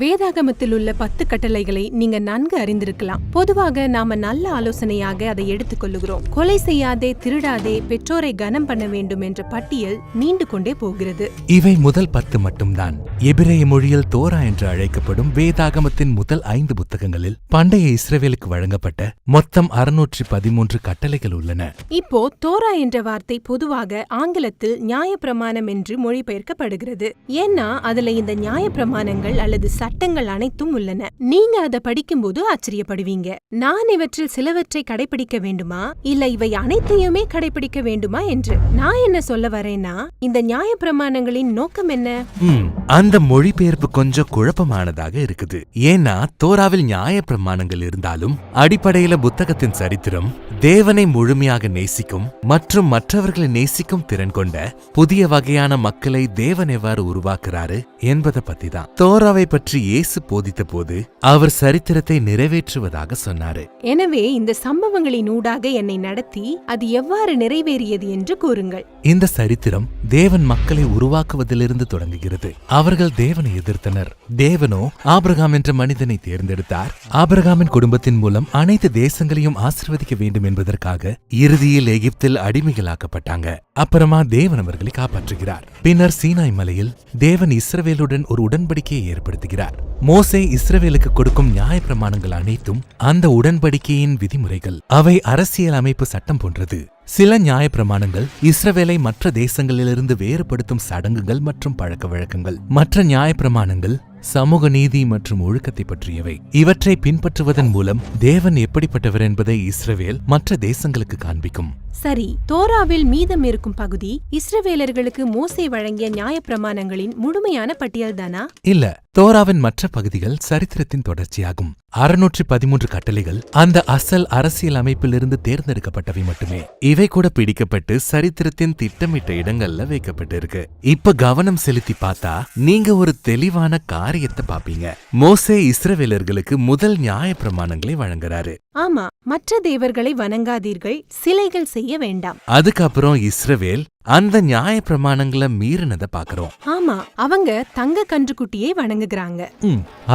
வேதாகமத்தில் உள்ள பத்து கட்டளைகளை நீங்க நன்கு அறிந்திருக்கலாம். பொதுவாக நாம நல்ல ஆலோசனையாக அதை எடுத்துக்கொள்ளுகிறோம் கொலை செய்யாதே திருடாதே பெற்றோரை கனம் பண்ண வேண்டும் என்ற பட்டியல் நீண்டு கொண்டே போகிறது. இவை முதல் பத்து மட்டும்தான். எபிரேய மொழியில் தோரா என்று அழைக்கப்படும் வேதாகமத்தின் முதல் ஐந்து புத்தகங்களில் பண்டைய இஸ்ரவேலுக்கு வழங்கப்பட்ட மொத்தம் அறுநூற்றி பதிமூன்று கட்டளைகள் உள்ளன. இப்போ தோரா என்ற வார்த்தை பொதுவாக ஆங்கிலத்தில் நியாயப்பிரமாணம் என்று மொழிபெயர்க்கப்படுகிறது. ஏன்னா அதுல இந்த நியாயப்பிரமாணங்கள் அல்லது சட்டங்கள் அனைத்தும் உள்ளன. நீங்க அதை படிக்கும்போது ஆச்சரியப்படுவீங்க. நான் இவற்றில் சிலவற்றை கடைபிடிக்க வேண்டுமா? இல்ல இவை அனைத்தையுமே கடைபிடிக்க வேண்டுமா என்று. நான் என்ன சொல்ல வரேன்னா இந்த நியாய பிரமாணங்களின் நோக்கம் என்ன? அந்த மொழிபெயர்ப்பு கொஞ்சம் குழப்பமானதாக இருக்குது. ஏன்னா தோராவில் நியாய பிரமாணங்கள் இருந்தாலும் அடிப்படையில புத்தகத்தின் சரித்திரம் தேவனை முழுமையாக நேசிக்கும் மற்றும் மற்றவர்களை நேசிக்கும் திறன் கொண்ட புதிய வகையான மக்களை தேவன் எவ்வாறு உருவாக்குறாரு என்பதை பத்தி தான் தோராவை பற்றி இயேசு போதித்த போது அவர் சரித்திரத்தை நிறைவேற்றுவதாக சொன்னாரு. எனவே இந்த சம்பவங்களின் ஊடாக என்னை நடத்தி அது எவ்வாறு நிறைவேறியது என்று கூறுங்கள். இந்த சரித்திரம் தேவன் மக்களை உருவாக்குவதிலிருந்து தொடங்குகிறது. அவர்கள் தேவனை எதிர்த்தனர். தேவனோ ஆபிரகாம் என்ற மனிதனை தேர்ந்தெடுத்தார். ஆபிரகாமின் குடும்பத்தின் மூலம் அனைத்து தேசங்களையும் ஆசிர்வதிக்க வேண்டும் என்பதற்காக இறுதியில் எகிப்தில் அடிமைகளாக்கப்பட்டாங்க. அப்புறமா தேவன் அவர்களை காப்பாற்றுகிறார். பின்னர் சீனாய் மலையில் தேவன் இஸ்ரவேலுடன் ஒரு உடன்படிக்கையை ஏற்படுத்துகிறார். மோசே இஸ்ரவேலுக்கு கொடுக்கும் நியாய பிரமாணங்கள் அனைத்தும் அந்த உடன்படிக்கையின் விதிமுறைகள். அவை அரசியல் அமைப்பு சட்டம் போன்றது. சில நியாய பிரமாணங்கள் இஸ்ரவேலை மற்ற தேசங்களிலிருந்து வேறுபடுத்தும் சடங்குகள் மற்றும் பழக்க வழக்கங்கள் மற்ற நியாய பிரமாணங்கள் சமூக நீதி மற்றும் ஒழுக்கத்தை பற்றியவை. இவற்றை பின்பற்றுவதன் மூலம் தேவன் எப்படிப்பட்டவர் என்பதை இஸ்ரவேல் மற்ற தேசங்களுக்கு காண்பிக்கும். சரி தோராவில் மீதம் இருக்கும் பகுதி இஸ்ரவேலர்களுக்கு மோசே வழங்கிய நியாயப்பிரமாணங்களின் முழுமையான பட்டியல்தானா? இல்ல தோராவின் மற்ற பகுதிகள் சரித்திரத்தின் தொடர்ச்சியாகும். அறுநூற்றி பதிமூன்று கட்டளைகள் அந்த அசல் அரசியல் அமைப்பிலிருந்து தேர்ந்தெடுக்கப்பட்டவை மட்டுமே. இவை கூட பிடிக்கப்பட்டு சரித்திரத்தின் திட்டமிட்ட இடங்கள்ல வைக்கப்பட்டிருக்கு. இப்ப கவனம் செலுத்தி பார்த்தா நீங்க ஒரு தெளிவான காரியத்தை பாப்பீங்க மோசே இஸ்ரவேலர்களுக்கு முதல் நியாய பிரமாணங்களை வழங்குறாரு. ஆமா மற்ற தேவர்களை வணங்காதீர்கள் சிலைகள் செய்ய வேண்டாம். அதுக்கப்புறம் இஸ்ரவேல் அந்த நியாய பிரமாணங்களை மீறினதை பாக்குறோம் ஆமா அவங்க தங்க கன்றுக்குட்டியை வணங்குகிறாங்க.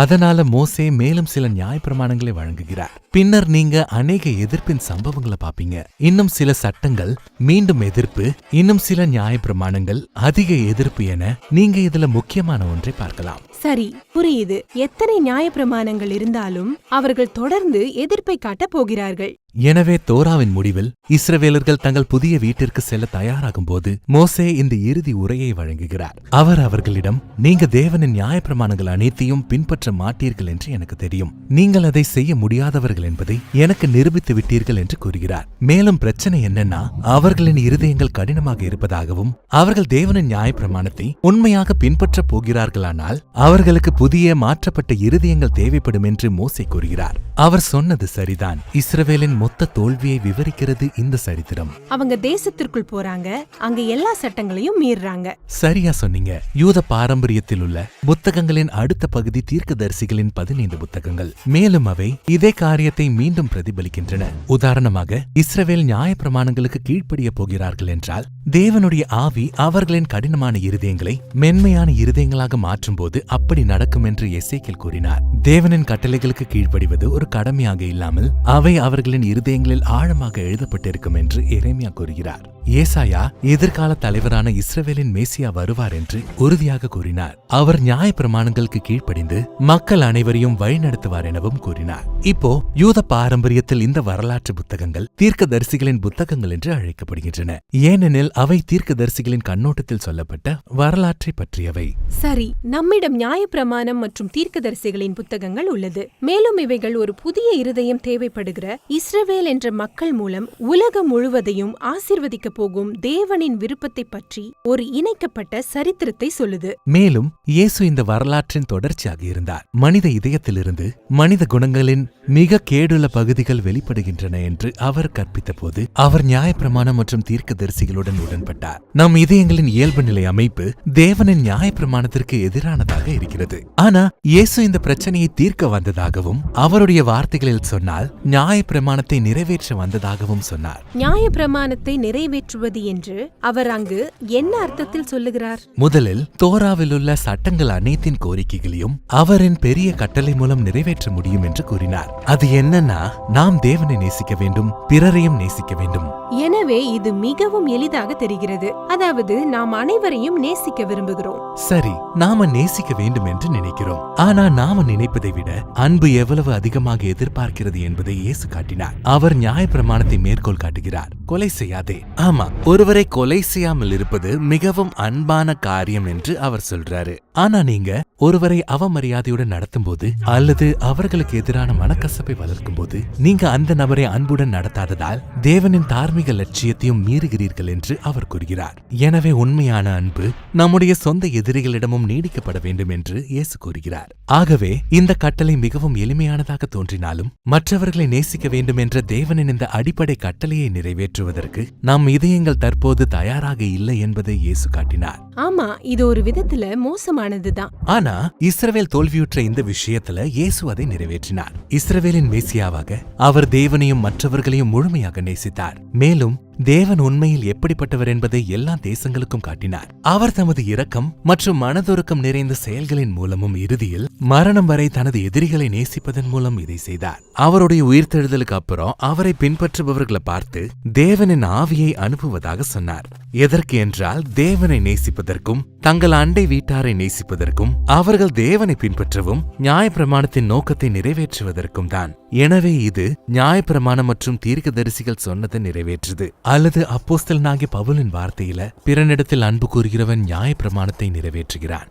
அதனால மோசே மேலும் சில நியாயப்பிரமாணங்களை வழங்குகிறார். பின்னர் நீங்க அநேக எதிர்ப்பின் சம்பவங்களை பாப்பீங்க இன்னும் சில சட்டங்கள் மீண்டும் எதிர்ப்பு இன்னும் சில நியாயப்பிரமாணங்கள் அதிக எதிர்ப்பு என நீங்க இதுல முக்கியமான ஒன்றை பார்க்கலாம். சரி புரியுது. எத்தனை நியாயப்பிரமாணங்கள் இருந்தாலும் அவர்கள் தொடர்ந்து எதிர்ப்பை காட்டப் போகிறார்கள். எனவே தோராவின் முடிவில் இஸ்ரவேலர்கள் தங்கள் புதிய வீட்டிற்கு செல்ல தயாராகும் போது மோசே இந்த இறுதி உரையை வழங்குகிறார். அவர் அவர்களிடம் நீங்க தேவனின் நியாயப்பிரமாணங்கள் அனைத்தையும் பின்பற்ற மாட்டீர்கள் என்று எனக்கு தெரியும். நீங்கள் அதை செய்ய முடியாதவர்கள் என்பதை எனக்கு நிரூபித்து விட்டீர்கள் என்று கூறுகிறார். மேலும் பிரச்சனை என்னன்னா அவர்களின் இருதயங்கள் கடினமாக இருப்பதாகவும் அவர்கள் தேவனின் நியாயப்பிரமாணத்தை உண்மையாக பின்பற்றப் போகிறார்களானால் அவர்களுக்கு புதிய மாற்றப்பட்ட இருதயங்கள் தேவைப்படும் என்று மோசே கூறுகிறார். அவர் சொன்னது சரிதான். இஸ்ரவேலின் மொத்த தோல்வியை விவரிக்கிறது இந்த சரித்திரம். அவங்க தேசத்திற்குள் போறாங்க அங்க எல்லா சட்டங்களையும் மீறுறாங்க. சரியா சொன்னீங்க. யூத பாரம்பரியத்தில் உள்ள புத்தகங்களின் அடுத்த பகுதி தீர்க்கதரிசிகளின் பதினைந்து புத்தகங்கள். மேலும் அவை இதே காரியத்தை மீண்டும் பிரதிபலிக்கின்றன. உதாரணமாக இஸ்ரவேல் நியாயப்பிரமாணங்களுக்கு கீழ்ப்படிய போகிறார்கள் என்றால் தேவனுடைய ஆவி அவர்களின் கடினமான இருதயங்களை மென்மையான இருதயங்களாக மாற்றும்போது அப்படி நடக்கும் என்று எசேக்கில் கூறினார். தேவனின் கட்டளைகளுக்கு கீழ்ப்படிவது ஒரு கடமையாக இல்லாமல் அவை அவர்களின் இருதயங்களில் ஆழமாக எழுதப்பட்டிருக்கும் என்று எரேமியா கூறுகிறார். ஏசாயா எதிர்கால தலைவரான இஸ்ரவேலின் மேசியா வருவார் என்று உறுதியாக கூறினார். அவர் நியாய பிரமாணங்களுக்கு கீழ்ப்படிந்து மக்கள் அனைவரையும் வழிநடத்துவார் எனவும் கூறினார். இப்போ யூத பாரம்பரியத்தில் இந்த வரலாற்று புத்தகங்கள் தீர்க்கதரிசிகளின் புத்தகங்கள் என்று அழைக்கப்படுகின்றன. ஏனெனில் அவை தீர்க்கதரிசிகளின் கண்ணோட்டத்தில் சொல்லப்பட்ட வரலாற்றை பற்றியவை. சரி நம்மிடம் நியாயப்பிரமாணம் மற்றும் தீர்க்கதரிசிகளின் புத்தகங்கள் உள்ளது. மேலும் இவைகள் ஒரு புதிய இருதயம் தேவைப்படுகிற இஸ்ரவேல் என்ற மக்கள் மூலம் உலகம் முழுவதையும் ஆசிர்வதிக்க போகும் தேவனின் விருப்பத்தை பற்றி ஒரு இணைக்கப்பட்ட சரித்திரத்தை சொல்லுது. மேலும் இயேசு இந்த வரலாற்றின் தொடர்ச்சியாக இருந்தார். மனித இதயத்திலிருந்து மனித குணங்களின் மிக கேடுள்ள பகுதிகள் வெளிப்படுகின்றன என்று அவர் கற்பித்தபோது அவர் நியாயப்பிரமாணம் மற்றும் தீர்க்கதரிசிகளுடன் உடன்பட்டார். நம் இதயங்களின் இயல்பு நிலை அமைப்பு தேவனின் நியாயப்பிரமாணத்திற்கு எதிரானதாக இருக்கிறது. ஆனா இயேசு இந்த பிரச்சனையை தீர்க்க வந்ததாகவும் அவருடைய வார்த்தைகளில் சொன்னால் நியாயப்பிரமாணத்தை பிரமாணத்தை நிறைவேற்ற வந்ததாகவும் சொன்னார். நியாயப்பிரமாணத்தை நிறைவேற்றுவது என்று அவர் அங்கு என்ன அர்த்தத்தில் சொல்லுகிறார்? முதலில் தோராவிலுள்ள சட்டங்கள் அனைத்தின் கோரிக்கைகளையும் அவரின் பெரிய கட்டளை மூலம் நிறைவேற்ற முடியும் என்று கூறினார். அது என்னன்னா நாம் தேவனை நேசிக்க வேண்டும் பிறரையும் நேசிக்க வேண்டும். எனவே இது மிகவும் எளிதாக தெரிகிறது. அதாவது நாம் அனைவரையும் நேசிக்க விரும்புகிறோம். சரி நாம நேசிக்க வேண்டும் என்று நினைக்கிறோம். ஆனா நாம நினைப்பதை விட அன்பு எவ்வளவு அதிகமாக எதிர்பார்க்கிறது என்பதை இயேசு காட்டினார். அவர் நியாயப்பிரமாணத்தை மேற்கோள் காட்டுகிறார். கொலை செய்யாதே. ஆமா ஒருவரை கொலை செய்யாமல் இருப்பது மிகவும் அன்பான காரியம் என்று அவர் சொல்றாரு. ஆனா நீங்க ஒருவரை அவமரியாதையுடன் நடத்தும் போது அல்லது அவர்களுக்கு எதிரான மனக்கசப்பை வளர்க்கும் போது நீங்க அந்த நபரை அன்புடன் நடத்தாததால் தேவனின் தார்மீக லட்சியத்தையும் மீறுகிறீர்கள் என்று அவர் கூறுகிறார். எனவே உண்மையான அன்பு நம்முடைய சொந்த எதிரிகளிடமும் நீடிக்கப்பட வேண்டும் என்று இயேசு கூறுகிறார். ஆகவே இந்த கட்டளை மிகவும் எளிமையானதாக தோன்றினாலும் மற்றவர்களை நேசிக்க வேண்டும் என்ற தேவனின் இந்த அடிப்படை கட்டளையை நிறைவேற்றுவதற்கு நம் இதயங்கள் தற்போது தயாராக இல்லை என்பதை இயேசு காட்டினார். ஆமா இது ஒரு விதத்துல மோசமான தான் ஆனா இஸ்ரவேல் தோல்வியுற்ற இந்த விஷயத்துல இயேசு அதை நிறைவேற்றினார். இஸ்ரவேலின் மேசியாவாக அவர் தேவனையும் மற்றவர்களையும் முழுமையாக நேசித்தார். மேலும் தேவன் உண்மையில் எப்படிப்பட்டவர் என்பதை எல்லா தேசங்களுக்கும் காட்டினார். அவர் தமது இரக்கம் மற்றும் மனதுருக்கம் நிறைந்த செயல்களின் மூலமும் இறுதியில் மரணம் வரை தனது எதிரிகளை நேசிப்பதன் மூலம் இதை செய்தார். அவருடைய உயிர்த்தெழுதலுக்கு அப்புறம் அவரை பின்பற்றுபவர்களை பார்த்து தேவனின் ஆவியை அனுப்புவதாக சொன்னார். எதற்கு என்றால் தேவனை நேசிப்பதற்கும் தங்கள் அண்டை வீட்டாரை நேசிப்பதற்கும் அவர்கள் தேவனை பின்பற்றவும் நியாயப்பிரமாணத்தின் நோக்கத்தை நிறைவேற்றுவதற்கும் தான். எனவே இது நியாயப்பிரமாணம் மற்றும் தீர்க்கதரிசிகள் சொன்னதை நிறைவேற்றுது. அல்லது அப்போஸ்தலனாகிய பவுலின் வார்த்தையில பிறனிடத்தில் அன்பு கூறுகிறவன் நியாயப்பிரமாணத்தை நிறைவேற்றுகிறான்.